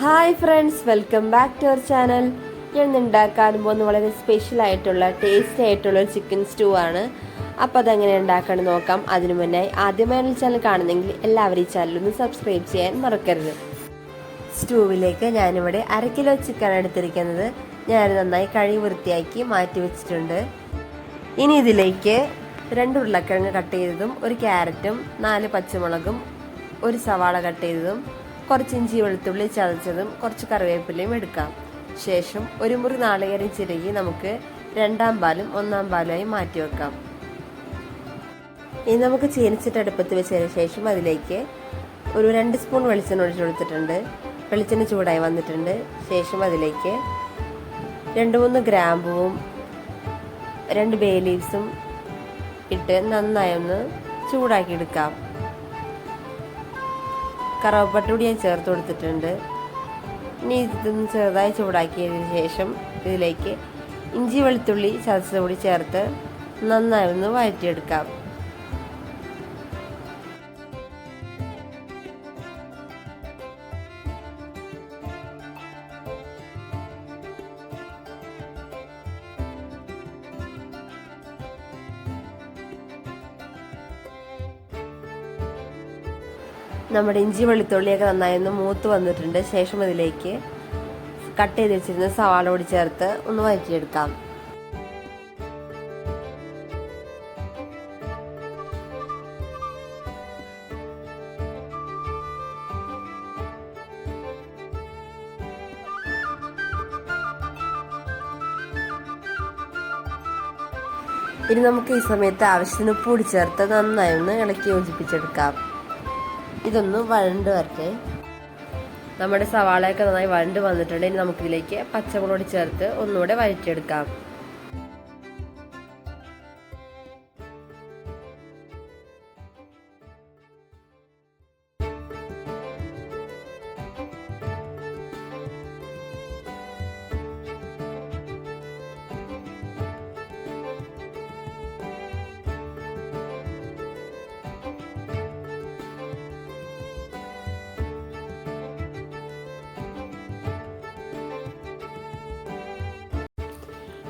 Hi friends welcome back to our channel ഞാൻ ഉണ്ടാക്കാൻ പോകുന്ന വളരെ സ്പെഷ്യൽ ആയിട്ടുള്ള ടേസ്റ്റി ആയിട്ടുള്ള ചിക്കൻ സ്റ്റൂ ആണ്. അപ്പോൾ അതെങ്ങനെ ഉണ്ടാക്കാൻ നോക്കാം. അതിനു മുന്നേ ആദ്യമായി ചാനൽ കാണുന്നെങ്കിൽ എല്ലാവരും ഈ ചാനൽ ഒന്ന് സബ്സ്ക്രൈബ് ചെയ്യാൻ മറക്കരുത്. സ്റ്റൂവിലേക്ക് ഞാനിവിടെ അര കിലോ ചിക്കൻ എടുത്തിരിക്കുന്നത് ഞാൻ നന്നായി കഴുകി വൃത്തിയാക്കി മാറ്റി വെച്ചിട്ടുണ്ട്. ഇനി ഇതിലേക്ക് രണ്ട് ഉരുളക്കിഴങ്ങ് കട്ട് ചെയ്തതും ഒരു ക്യാരറ്റും നാല് പച്ചമുളകും ഒരു സവാള കട്ട് ചെയ്തതും കുറച്ച് ഇഞ്ചി വെളുത്തുള്ളി ചതച്ചതും കുറച്ച് കറിവേപ്പിലയും എടുക്കാം. ശേഷം ഒരു മുറി നാളികേരം ചിരകി നമുക്ക് രണ്ടാം പാലും ഒന്നാം പാലുമായി മാറ്റി വെക്കാം. ഇനി നമുക്ക് ചീനിച്ചിട്ട് അടുപ്പത്ത് വെച്ചതിന് ശേഷം അതിലേക്ക് ഒരു രണ്ട് സ്പൂൺ വെളിച്ചെണ്ണ ഒഴിച്ചു കൊടുത്തിട്ടുണ്ട്. വെളിച്ചെണ്ണ ചൂടായി വന്നിട്ടുണ്ട്. ശേഷം അതിലേക്ക് രണ്ട് മൂന്ന് ഗ്രാമ്പുവും രണ്ട് ബേ ലീവ്സും ഇട്ട് നന്നായി ഒന്ന് ചൂടാക്കി എടുക്കാം. കറുവപ്പട്ട കൂടി ഞാൻ ചേർത്ത് കൊടുത്തിട്ടുണ്ട്. ഇനി ഇതൊന്ന് ചെറുതായി ചൂടാക്കിയതിന് ശേഷം ഇതിലേക്ക് ഇഞ്ചി വെളുത്തുള്ളി ചതച്ചത് കൂടി ചേർത്ത് നന്നായി ഒന്ന് വഴറ്റിയെടുക്കാം. നമ്മുടെ ഇഞ്ചി വെളുത്തുള്ളിയൊക്കെ നന്നായിരുന്നു മൂത്ത് വന്നിട്ടുണ്ട്. ശേഷം അതിലേക്ക് കട്ട് ചെയ്ത് വെച്ചിരുന്ന സവാള കൂടി ചേർത്ത് ഒന്ന് വഴറ്റിയെടുക്കാം. ഇനി നമുക്ക് ഈ സമയത്ത് ആവശ്യത്തിന് കൂടി ചേർത്ത് നന്നായി ഒന്ന് ഇളക്കി യോജിപ്പിച്ചെടുക്കാം. ഇതൊന്ന് വഴണ്ട് വരട്ടെ. നമ്മുടെ സവാളയൊക്കെ നന്നായി വഴണ്ട് വന്നിട്ടുണ്ട്. ഇനി നമുക്കിതിലേക്ക് പച്ചമുളക് ചേർത്ത് ഒന്നുകൂടെ വഴറ്റിയെടുക്കാം.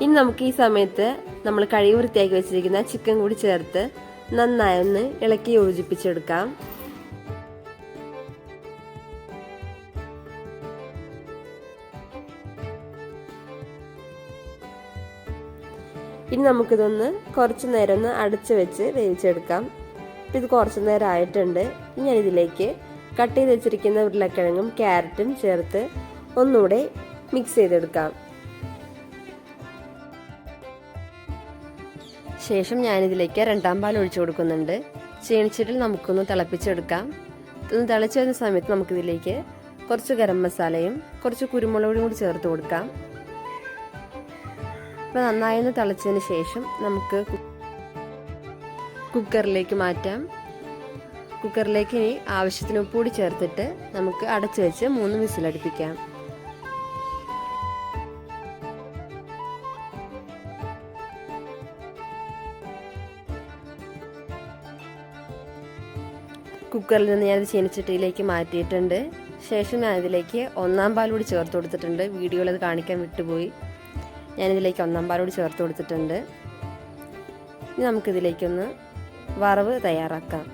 ഇനി നമുക്ക് ഈ സമയത്ത് നമ്മൾ കഴുകി വൃത്തിയാക്കി വെച്ചിരിക്കുന്ന ചിക്കൻ കൂടി ചേർത്ത് നന്നായി ഒന്ന് ഇളക്കി യോജിപ്പിച്ചെടുക്കാം. ഇനി നമുക്കിതൊന്ന് കുറച്ചു നേരം ഒന്ന് അടച്ചു വെച്ച് വേവിച്ചെടുക്കാം. ഇത് കുറച്ചു നേരം ആയിട്ടുണ്ട്. ഇനി ഇതിലേക്ക് കട്ട് ചെയ്ത് വെച്ചിരിക്കുന്ന ഉരുളക്കിഴങ്ങും ക്യാരറ്റും ചേർത്ത് ഒന്നുകൂടെ മിക്സ് ചെയ്തെടുക്കാം. ശേഷം ഞാനിതിലേക്ക് രണ്ടാം പാൽ ഒഴിച്ചു കൊടുക്കുന്നുണ്ട്. ചീണിച്ചിട്ടിൽ നമുക്കൊന്ന് തിളപ്പിച്ചെടുക്കാം. ഒന്ന് തിളച്ചു വരുന്ന സമയത്ത് നമുക്കിതിലേക്ക് കുറച്ച് ഗരം മസാലയും കുറച്ച് കുരുമുളകും കൂടി ചേർത്ത് കൊടുക്കാം. അപ്പോൾ നന്നായി ഒന്ന് തിളച്ചതിന് ശേഷം നമുക്ക് കുക്കറിലേക്ക് മാറ്റാം. കുക്കറിലേക്ക് ഇനി ആവശ്യത്തിന് ഉപ്പ് കൂടി ചേർത്തിട്ട് നമുക്ക് അടച്ചു വെച്ച് മൂന്ന് വിസിലടുപ്പിക്കാം. കുക്കറിൽ നിന്ന് ഞാനത് ചീനച്ചട്ടിയിലേക്ക് മാറ്റിയിട്ടുണ്ട്. ശേഷം ഞാൻ ഇതിലേക്ക് ഒന്നാം പാൽ കൂടി ചേർത്ത് കൊടുത്തിട്ടുണ്ട്. വീഡിയോയിൽ അത് കാണിക്കാൻ വിട്ടുപോയി. ഞാനിതിലേക്ക് ഒന്നാം പാൽ കൂടി ചേർത്ത് കൊടുത്തിട്ടുണ്ട്. ഇനി നമുക്കിതിലേക്കൊന്ന് വറവ് തയ്യാറാക്കാം.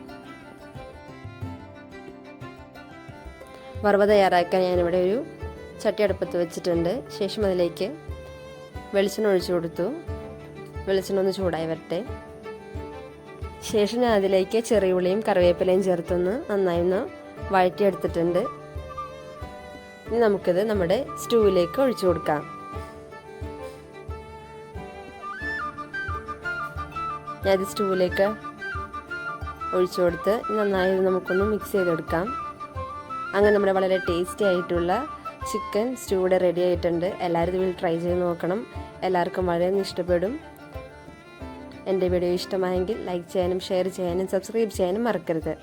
വറവ് തയ്യാറാക്കാൻ ഞാനിവിടെ ഒരു ചട്ടി അടുപ്പത്ത് വെച്ചിട്ടുണ്ട്. ശേഷം അതിലേക്ക് വെളിച്ചെണ്ണ ഒഴിച്ചു കൊടുത്തു. വെളിച്ചെണ്ണ ഒന്ന് ചൂടായി വരട്ടെ. ശേഷം ഞാൻ അതിലേക്ക് ചെറിയ ഉള്ളിയും കറിവേപ്പിലയും ചേർത്തൊന്ന് നന്നായി ഒന്ന് വഴറ്റിയെടുത്തിട്ടുണ്ട്. ഇനി നമുക്കിത് നമ്മുടെ സ്റ്റൂവിലേക്ക് ഒഴിച്ചു കൊടുക്കാം. ഞാനത് സ്റ്റൂവിലേക്ക് ഒഴിച്ചു കൊടുത്ത് നന്നായി നമുക്കൊന്ന് മിക്സ് ചെയ്തെടുക്കാം. അങ്ങനെ നമ്മുടെ വളരെ ടേസ്റ്റി ആയിട്ടുള്ള ചിക്കൻ സ്റ്റൂ ഇവിടെ റെഡി ആയിട്ടുണ്ട്. എല്ലാവരും ഇതിൽ ട്രൈ ചെയ്ത് നോക്കണം. എല്ലാവർക്കും വളരെ ഇഷ്ടപ്പെടും. എന്റെ വീഡിയോ ഇഷ്ടമായെങ്കിൽ ലൈക്ക് ചെയ്യാനും ഷെയർ ചെയ്യാനും സബ്സ്ക്രൈബ് ചെയ്യാനും മറക്കരുത്.